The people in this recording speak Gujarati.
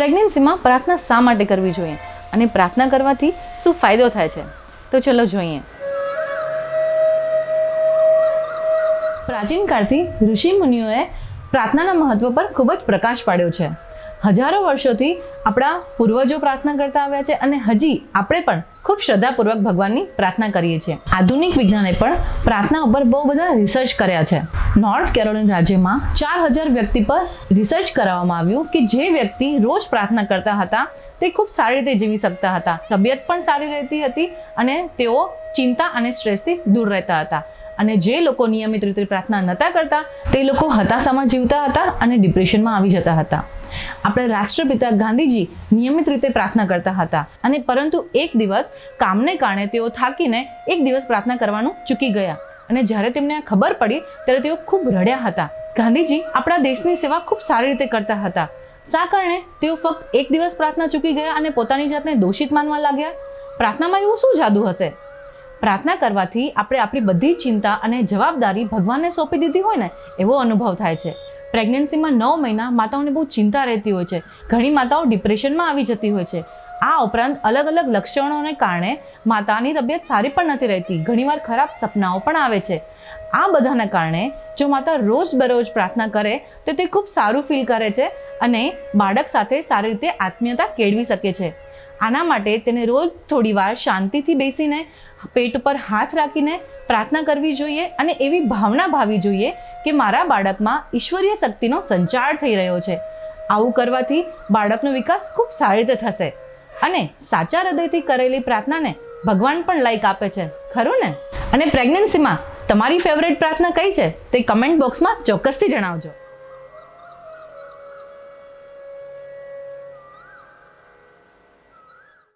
પ્રેગ્નન્સીમાં પ્રાર્થના શા માટે કરવી જોઈએ અને પ્રાર્થના કરવાથી શું ફાયદો થાય છે? તો ચલો જોઈએ. પ્રાચીન કાળથી ઋષિ મુનિઓએ પ્રાર્થનાના મહત્વ પર ખૂબ જ પ્રકાશ પાડ્યો છે. હજારો વર્ષોથી આપણા પૂર્વજો પ્રાર્થના કરતા આવ્યા છે અને હજી આપણે પણ ખૂબ શ્રદ્ધાપૂર્વક ભગવાનની પ્રાર્થના કરીએ છીએ. આધુનિક વિજ્ઞાને પણ પ્રાર્થના ઉપર બહુ બધા રિસર્ચ કર્યા છે. નોર્થ કેરોલિન રાજ્યમાં ચાર હજાર વ્યક્તિ પર રિસર્ચ કરાવવામાં આવ્યું કે જે વ્યક્તિ રોજ પ્રાર્થના કરતા હતા, તે ખૂબ સારી રીતે જીવી શકતા હતા. તબિયત પણ સારી રહેતી હતી અને તેઓ ચિંતા અને સ્ટ્રેસથી દૂર રહેતા હતા. અને જે લોકો નિયમિત રીતે પ્રાર્થના નહોતા કરતા, તે લોકો હતાશામાં જીવતા હતા અને ડિપ્રેશનમાં આવી જતા હતા. આપણે રાષ્ટ્રપિતા ગાંધીજી નિયમિત રીતે પ્રાર્થના કરતા હતા અને પરંતુ એક દિવસ કામને કારણે તેઓ થાકીને એક દિવસ પ્રાર્થના કરવાનું ચૂકી ગયા. અને જ્યારે તેમને આ ખબર પડી, ત્યારે તેઓ ખૂબ રડ્યા હતા. ગાંધીજી આપણા દેશની સેવા ખૂબ સારી રીતે કરતા હતા. શા કારણે? તેઓ ફક્ત એક દિવસ પ્રાર્થના ચૂકી ગયા અને પોતાની જાતને દોષિત માનવા લાગ્યા? પ્રાર્થનામાં એવું શું જાદુ હશે? પ્રાર્થના કરવાથી આપણે આપણી બધી ચિંતા અને જવાબદારી ભગવાનને સોંપી દીધી હોય ને, એવો અનુભવ થાય છે. પ્રેગ્નન્સીમાં નવ મહિના માતાઓને બહુ ચિંતા રહેતી હોય છે. ઘણી માતાઓ ડિપ્રેશનમાં આવી જતી હોય છે. આ ઉપરાંત અલગ અલગ લક્ષણોને કારણે માતાની તબિયત સારી પણ નથી રહેતી. ઘણીવાર ખરાબ સપનાઓ પણ આવે છે. આ બધાના કારણે જો માતા રોજ બરોજ પ્રાર્થના કરે, તો તે ખૂબ સારું ફીલ કરે છે અને બાળક સાથે સારી રીતે આત્મીયતા કેળવી શકે છે. આના માટે તેને રોજ થોડીવાર શાંતિથી બેસીને પેટ ઉપર હાથ રાખીને પ્રાર્થના કરવી જોઈએ અને એવી ભાવના ભાવી જોઈએ કે મારા બાળકમાં ઈશ્વરીય શક્તિનો સંચાર થઈ રહ્યો છે. આવું કરવાથી બાળકનો વિકાસ ખૂબ સારી રીતે થશે અને સાચા હૃદયથી કરેલી પ્રાર્થનાને ભગવાન પણ લાઈક આપે છે. ખરું ને? અને પ્રેગ્નન્સીમાં તમારી ફેવરેટ પ્રાર્થના કઈ છે? તે કમેન્ટ બોક્સમાં ચોક્કસથી જણાવજો.